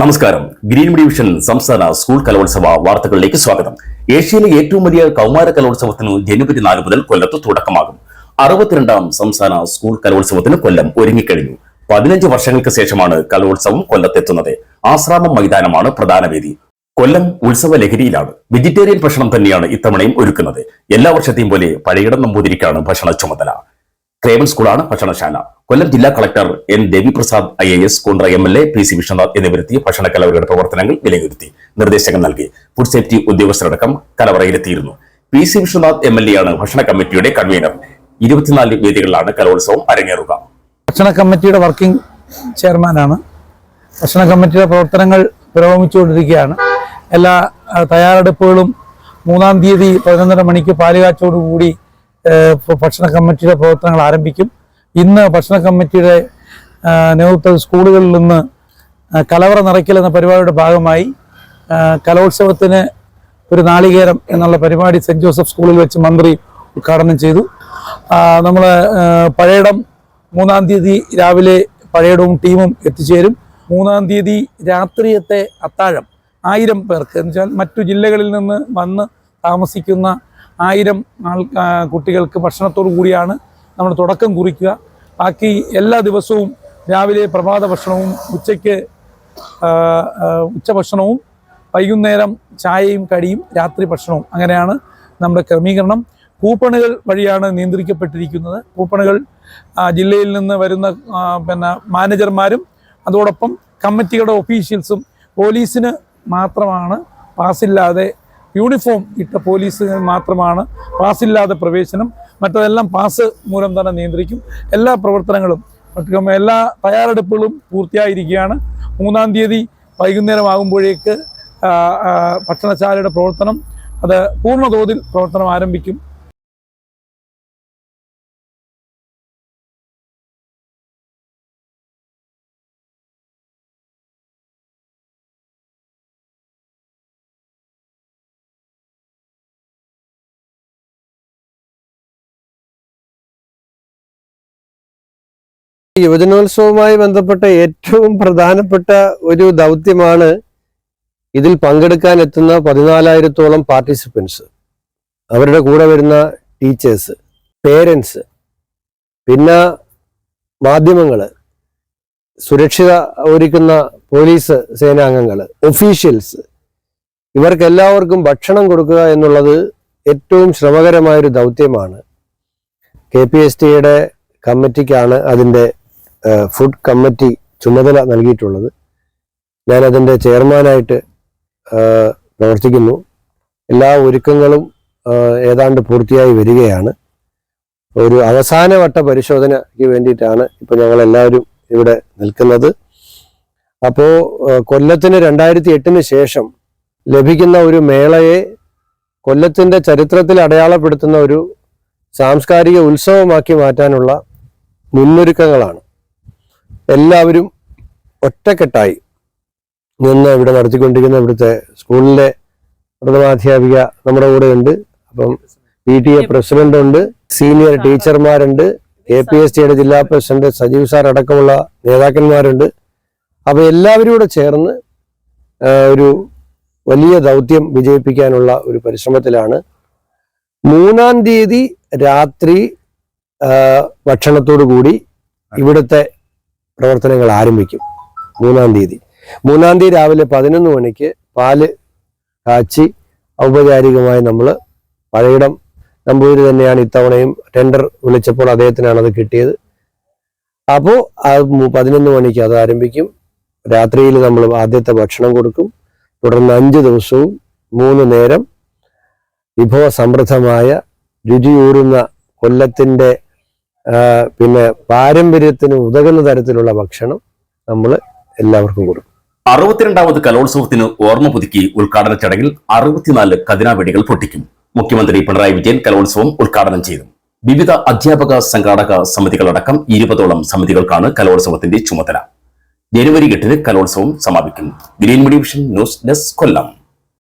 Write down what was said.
നമസ്കാരം. Green division സംസ്ഥാന school കലോത്സവ വാർത്തകളിലേക്ക് സ്വാഗതം. ഏഷ്യയിലെ ഏറ്റവും വലിയ കൗമാര കലോത്സവത്തിന് ജനുവരി നാല് മുതൽ കൊല്ലത്ത് തുടക്കമാകും. അറുപത്തിരണ്ടാം സംസ്ഥാന സ്കൂൾ കലോത്സവത്തിന് കൊല്ലം ഒരുങ്ങിക്കഴിഞ്ഞു. പതിനഞ്ച് വർഷങ്ങൾക്ക് ശേഷമാണ് കലോത്സവം കൊല്ലത്തെത്തുന്നത്. ആശ്രാമം മൈതാനമാണ് പ്രധാന വേദി. കൊല്ലം ഉത്സവ ലഹരിയിലാണ്. വെജിറ്റേറിയൻ ഭക്ഷണം തന്നെയാണ് ഇത്തവണയും ഒരുക്കുന്നത്. എല്ലാ വർഷത്തെയും പോലെ പഴയിടം നമ്പൂതിരിക്കാണ് ഭക്ഷണ ചുമതല. ക്രേവൻ സ്കൂളാണ് ഭക്ഷണശാല. കൊല്ലം ജില്ലാ collector N Deviprasad I A S കോൺട്ര M L A P C Vishwanath എന്നിവരെത്തി ഭക്ഷണ കലവറയുടെ പ്രവർത്തനങ്ങൾ വിലയിരുത്തി നിർദ്ദേശങ്ങൾ നൽകി. ഫുഡ് സേഫ്റ്റി ഉദ്യോഗസ്ഥരടക്കം കലവറയിലെത്തിയിരുന്നു. P C Vishwanath M L A ആണ് ഭക്ഷണ കമ്മിറ്റിയുടെ കൺവീനർ ഇരുപത്തിനാല് വേദികളിലാണ് കലോത്സവം അരങ്ങേറുക. ഭക്ഷണ കമ്മിറ്റിയുടെ വർക്കിംഗ് ചെയർമാനാണ് ഭക്ഷണ കമ്മിറ്റിയുടെ പ്രവർത്തനങ്ങൾ പുരോഗമിച്ചുകൊണ്ടിരിക്കുകയാണ്. എല്ലാ തയ്യാറെടുപ്പുകളും മൂന്നാം തീയതി പതിനൊന്നര മണിക്ക് പാലുകാച്ചോടുകൂടി ഭക്ഷണ കമ്മിറ്റിയുടെ പ്രവർത്തനങ്ങൾ ആരംഭിക്കും. ഇന്ന് ഭക്ഷണ കമ്മിറ്റിയുടെ നേതൃത്വ സ്കൂളുകളിൽ നിന്ന് കലവറ നിറയ്ക്കൽ എന്ന പരിപാടിയുടെ ഭാഗമായി കലോത്സവത്തിന് ഒരു നാളികേരം എന്നുള്ള പരിപാടി സെന്റ് ജോസഫ് സ്കൂളിൽ വെച്ച് മന്ത്രി ഉദ്ഘാടനം ചെയ്തു. നമ്മൾ പഴയടം മൂന്നാം തീയതി രാവിലെ പഴയടവും ടീമും എത്തിച്ചേരും. മൂന്നാം തീയതി രാത്രിയത്തെ അത്താഴം ആയിരം പേർക്ക്. എന്ന് വെച്ചാൽ മറ്റു ജില്ലകളിൽ നിന്ന് വന്ന് താമസിക്കുന്ന ആയിരം ആൾ കുട്ടികൾക്ക് ഭക്ഷണത്തോടു കൂടിയാണ് നമ്മൾ തുടക്കം കുറിക്കുക. ബാക്കി എല്ലാ ദിവസവും രാവിലെ പ്രഭാത ഭക്ഷണവും ഉച്ചയ്ക്ക് ഉച്ചഭക്ഷണവും വൈകുന്നേരം ചായയും കടിയും രാത്രി ഭക്ഷണവും. അങ്ങനെയാണ് നമ്മുടെ ക്രമീകരണം. കൂപ്പണുകൾ വഴിയാണ് നിയന്ത്രിക്കപ്പെട്ടിരിക്കുന്നത്. കൂപ്പണുകൾ ജില്ലയിൽ നിന്ന് വരുന്ന പിന്നെ മാനേജർമാരും അതോടൊപ്പം കമ്മിറ്റിയുടെ ഒഫീഷ്യൽസും പോലീസിന് മാത്രമാണ് പാസ്സില്ലാതെ യൂണിഫോം ഇട്ട പോലീസിന് മാത്രമാണ് പാസ്സില്ലാതെ പ്രവേശനം മറ്റതെല്ലാം പാസ് മൂലം തന്നെ നിയന്ത്രിക്കും. എല്ലാ പ്രവർത്തനങ്ങളും എല്ലാ തയ്യാറെടുപ്പുകളും പൂർത്തിയായിരിക്കുകയാണ്. മൂന്നാം തീയതി വൈകുന്നേരം ആകുമ്പോഴേക്ക് ഭക്ഷണശാലയുടെ പ്രവർത്തനം അത് പൂർണതോതിൽ പ്രവർത്തനം ആരംഭിക്കും. യുവജനോത്സവവുമായി ബന്ധപ്പെട്ട ഏറ്റവും പ്രധാനപ്പെട്ട ഒരു ദൗത്യമാണ് ഇതിൽ പങ്കെടുക്കാൻ എത്തുന്ന പതിനാലായിരത്തോളം പാർട്ടിസിപ്പൻസ് അവരുടെ കൂടെ വരുന്ന ടീച്ചേഴ്സ് പേരൻസ് പിന്നെ മാധ്യമങ്ങൾ സുരക്ഷിത ഒരുക്കുന്ന പോലീസ് സേനാംഗങ്ങൾ ഒഫീഷ്യൽസ് ഇവർക്കെല്ലാവർക്കും ഭക്ഷണം കൊടുക്കുക എന്നുള്ളത് ഏറ്റവും ശ്രമകരമായൊരു ദൗത്യമാണ്. കെ പി എസ് ടിയുടെ കമ്മിറ്റിക്കാണ് അതിന്റെ ഫുഡ് കമ്മിറ്റി ചുമതല നൽകിയിട്ടുള്ളത്. ഞാൻ അതിന്റെ ചെയർമാനായിട്ട് പ്രവർത്തിക്കുന്നു. എല്ലാ ഒരുക്കങ്ങളും ഏതാണ്ട് പൂർത്തിയായി വരികയാണ്. ഒരു അവസാനവട്ട പരിശോധനയ്ക്ക് വേണ്ടിയിട്ടാണ് ഇപ്പോൾ ഞങ്ങൾ എല്ലാവരും ഇവിടെ നിൽക്കുന്നത്. അപ്പോൾ കൊല്ലത്തിന് രണ്ടായിരത്തി എട്ടിന് ശേഷം ലഭിക്കുന്ന ഒരു മേളയെ കൊല്ലത്തിന്റെ ചരിത്രത്തിൽ അടയാളപ്പെടുത്തുന്ന ഒരു സാംസ്കാരിക ഉത്സവമാക്കി മാറ്റാനുള്ള മുന്നൊരുക്കങ്ങളാണ്. എല്ലാവരും ഒറ്റക്കെട്ടായി നിന്ന് ഇവിടെ നടത്തിക്കൊണ്ടിരിക്കുന്ന ഇവിടുത്തെ സ്കൂളിലെ പ്രഥമാധ്യാപിക നമ്മുടെ കൂടെ ഉണ്ട് അപ്പം പി ടി എ പ്രസിഡന്റ് ഉണ്ട് സീനിയർ ടീച്ചർമാരുണ്ട് കെ പി എസ് ടിയുടെ ജില്ലാ പ്രസിഡന്റ് സജീവ് സാർ അടക്കമുള്ള നേതാക്കന്മാരുണ്ട്. അപ്പൊ എല്ലാവരും കൂടെ ചേർന്ന് ഒരു വലിയ ദൗത്യം വിജയിപ്പിക്കാനുള്ള ഒരു പരിശ്രമത്തിലാണ്. മൂന്നാം തീയതി രാത്രി ഭക്ഷണത്തോടു കൂടി ഇവിടുത്തെ പ്രവർത്തനങ്ങൾ ആരംഭിക്കും. മൂന്നാം തീയതി. മൂന്നാം തീയതി രാവിലെ പതിനൊന്ന് മണിക്ക് പാൽ കാച്ചി ഔപചാരികമായി നമ്മൾ പഴയിടം നമ്പൂതിരി തന്നെയാണ് ഇത്തവണയും ടെൻഡർ വിളിച്ചപ്പോൾ അദ്ദേഹത്തിനാണ് അത് കിട്ടിയത്. അപ്പോൾ അത് പതിനൊന്ന് മണിക്ക് അത് ആരംഭിക്കും. രാത്രിയിൽ നമ്മൾ ആദ്യത്തെ ഭക്ഷണം കൊടുക്കും. തുടർന്ന് അഞ്ച് ദിവസവും മൂന്ന് നേരം വിഭവസമൃദ്ധമായ രുചിയൂറുന്ന കൊല്ലത്തിന്റെ പിന്നെ പാരമ്പര്യത്തിന് ഉതകുന്ന തരത്തിലുള്ള ഭക്ഷണം നമ്മൾ എല്ലാവർക്കും കൊടുക്കും. അറുപത്തിരണ്ടാമത് കലോത്സവത്തിന് ഓർമ്മ പുതുക്കി ഉദ്ഘാടന ചടങ്ങിൽ അറുപത്തിനാല് കതിനാവെടികൾ പൊട്ടിക്കും. മുഖ്യമന്ത്രി പിണറായി വിജയൻ കലോത്സവം ഉദ്ഘാടനം ചെയ്തു വിവിധ അധ്യാപക സംഘാടക സമിതികളടക്കം ഇരുപതോളം സമിതികൾക്കാണ് കലോത്സവത്തിന്റെ ചുമതല. ജനുവരി എട്ടിന് കലോത്സവം സമാപിക്കും. Green media vision news desk കൊല്ലം.